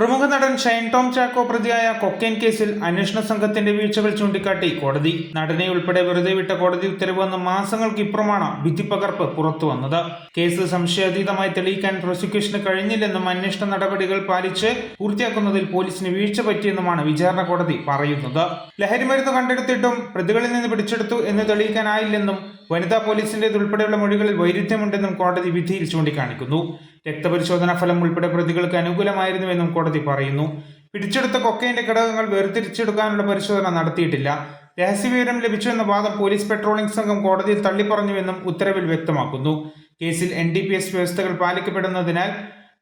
പ്രമുഖ നടൻ ഷൈൻ ടോം ചാക്കോ പ്രതിയായ കൊക്കൈൻ കേസിൽ അന്വേഷണ സംഘത്തിന്റെ വീഴ്ചകൾ ചൂണ്ടിക്കാട്ടി കോടതി. നടനെ ഉൾപ്പെടെ വെറുതെ വിട്ട കോടതി ഉത്തരവ് വന്ന മാസങ്ങൾക്ക് ഇപ്പുറമാണ് വിധിപ്പകർപ്പ് പുറത്തു വന്നത്. കേസ് സംശയാതീതമായി തെളിയിക്കാൻ പ്രോസിക്യൂഷന് കഴിഞ്ഞില്ലെന്നും അന്വേഷണ നടപടികൾ പാലിച്ച് പൂർത്തിയാക്കുന്നതിൽ പോലീസിന് വീഴ്ച പറ്റിയെന്നുമാണ് വിചാരണ കോടതി പറയുന്നത്. ലഹരിമരുന്ന് കണ്ടെടുത്തിട്ടും പ്രതികളിൽ നിന്ന് പിടിച്ചെടുത്തു എന്ന് തെളിയിക്കാനായില്ലെന്നും വനിതാ പോലീസിന്റേതുൾപ്പെടെയുള്ള മൊഴികളിൽ വൈരുദ്ധ്യമുണ്ടെന്നും കോടതി വിധിയിൽ ചൂണ്ടിക്കാണിക്കുന്നു. രക്തപരിശോധനാ ഫലം ഉൾപ്പെടെ പ്രതികൾക്ക് അനുകൂലമായിരുന്നുവെന്നും കോടതി പറയുന്നു. പിടിച്ചെടുത്ത കൊക്കൈന്റെ ഘടകങ്ങൾ വേർതിരിച്ചെടുക്കാനുള്ള പരിശോധന നടത്തിയിട്ടില്ല. രഹസ്യവിവരം ലഭിച്ചുവെന്ന വാദം പോലീസ് പെട്രോളിംഗ് സംഘം കോടതിയിൽ തള്ളിപ്പറഞ്ഞുവെന്നും ഉത്തരവിൽ വ്യക്തമാക്കുന്നു. കേസിൽ എൻ ഡി പി എസ് വ്യവസ്ഥകൾ പാലിക്കപ്പെടുന്നതിനാൽ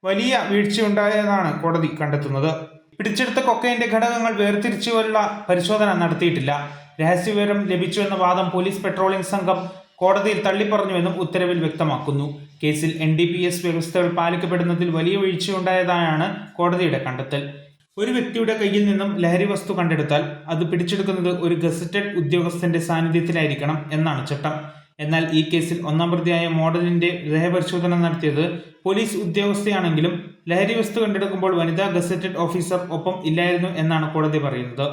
വലിയ വീഴ്ചയുണ്ടായതാണ് കോടതി കണ്ടെത്തുന്നത്. പിടിച്ചെടുത്ത കൊക്കൈന്റെ ഘടകങ്ങൾ വേർതിരിച്ചുള്ള പരിശോധന നടത്തിയിട്ടില്ല. രഹസ്യവിവരം ലഭിച്ചുവെന്ന വാദം പോലീസ് പെട്രോളിംഗ് സംഘം കോടതിയിൽ തള്ളിപ്പറഞ്ഞുവെന്നും ഉത്തരവിൽ വ്യക്തമാക്കുന്നു. കേസിൽ എൻ ഡി പി എസ് വ്യവസ്ഥകൾ പാലിക്കപ്പെടുന്നതിൽ വലിയ വീഴ്ചയുണ്ടായതായാണ് കോടതിയുടെ കണ്ടെത്തൽ. ഒരു വ്യക്തിയുടെ കയ്യിൽ നിന്നും ലഹരി വസ്തു കണ്ടെടുത്താൽ അത് പിടിച്ചെടുക്കുന്നത് ഒരു ഗസറ്റഡ് ഉദ്യോഗസ്ഥന്റെ സാന്നിധ്യത്തിലായിരിക്കണം എന്നാണ് ചട്ടം. എന്നാൽ ഈ കേസിൽ ഒന്നാം പ്രതിയായ മോഡലിന്റെ ദേഹപരിശോധന നടത്തിയത് പോലീസ് ഉദ്യോഗസ്ഥയാണെങ്കിലും ലഹരി വസ്തു കണ്ടെടുക്കുമ്പോൾ വനിതാ ഗസറ്റഡ് ഓഫീസർ ഒപ്പം ഇല്ലായിരുന്നു എന്നാണ് കോടതി പറയുന്നത്.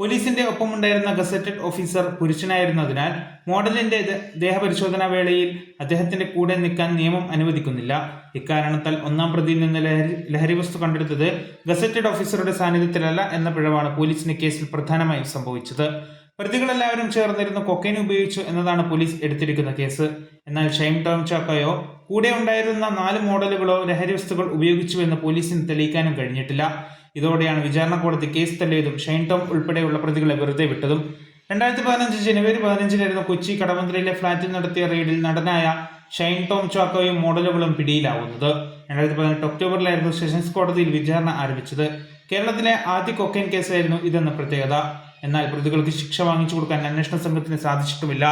പോലീസിന്റെ ഒപ്പമുണ്ടായിരുന്ന ഗസറ്റഡ് ഓഫീസർ പുരുഷനായിരുന്നതിനാൽ മോഡലിന്റെ ദേഹപരിശോധനാ വേളയിൽ അദ്ദേഹത്തിന്റെ കൂടെ നിൽക്കാൻ നിയമം അനുവദിക്കുന്നില്ല. ഇക്കാരണത്താൽ ഒന്നാം പ്രതിയിൽ നിന്ന് ലഹരി ലഹരി വസ്തു കണ്ടെടുത്തത് ഗസറ്റഡ് ഓഫീസറുടെ സാന്നിധ്യത്തിലല്ല എന്ന പിഴവാണ് പോലീസിന് കേസിൽ പ്രധാനമായും സംഭവിച്ചത്. പ്രതികളെല്ലാവരും ചേർന്നിരുന്ന് കൊക്കൈൻ ഉപയോഗിച്ചു എന്നതാണ് പോലീസ് എടുത്തിരിക്കുന്ന കേസ്. എന്നാൽ ഷൈം ടോം ചാക്കോയോ കൂടെ ഉണ്ടായിരുന്ന നാല് മോഡലുകളോ ലഹരി വസ്തുക്കൾ ഉപയോഗിച്ചുവെന്ന് പോലീസിന് തെളിയിക്കാനും കഴിഞ്ഞിട്ടില്ല. ഇതോടെയാണ് വിചാരണ കോടതി കേസ് തള്ളിയതും ഷൈൻ ടോം ഉൾപ്പെടെയുള്ള പ്രതികളെ വെറുതെ വിട്ടതും. രണ്ടായിരത്തി പതിനഞ്ച് ജനുവരി പതിനഞ്ചിനായിരുന്നു കൊച്ചി കടമന്ത്രിയിലെ ഫ്ളാറ്റിൽ നടത്തിയ റെയ്ഡിൽ നടനായ ഷൈൻ ടോം ചാക്കോയും മോഡലുകളും പിടിയിലാവുന്നത്. രണ്ടായിരത്തി പതിനെട്ട് ഒക്ടോബറിലായിരുന്നു സെഷൻസ് കോടതിയിൽ വിചാരണ ആരംഭിച്ചത്. കേരളത്തിലെ ആദ്യ കൊക്കൈൻ കേസായിരുന്നു ഇതെന്ന പ്രത്യേകത. എന്നാൽ പ്രതികൾക്ക് ശിക്ഷ വാങ്ങിച്ചു കൊടുക്കാൻ അന്വേഷണ സംഘത്തിന് സാധിച്ചിട്ടുമില്ല.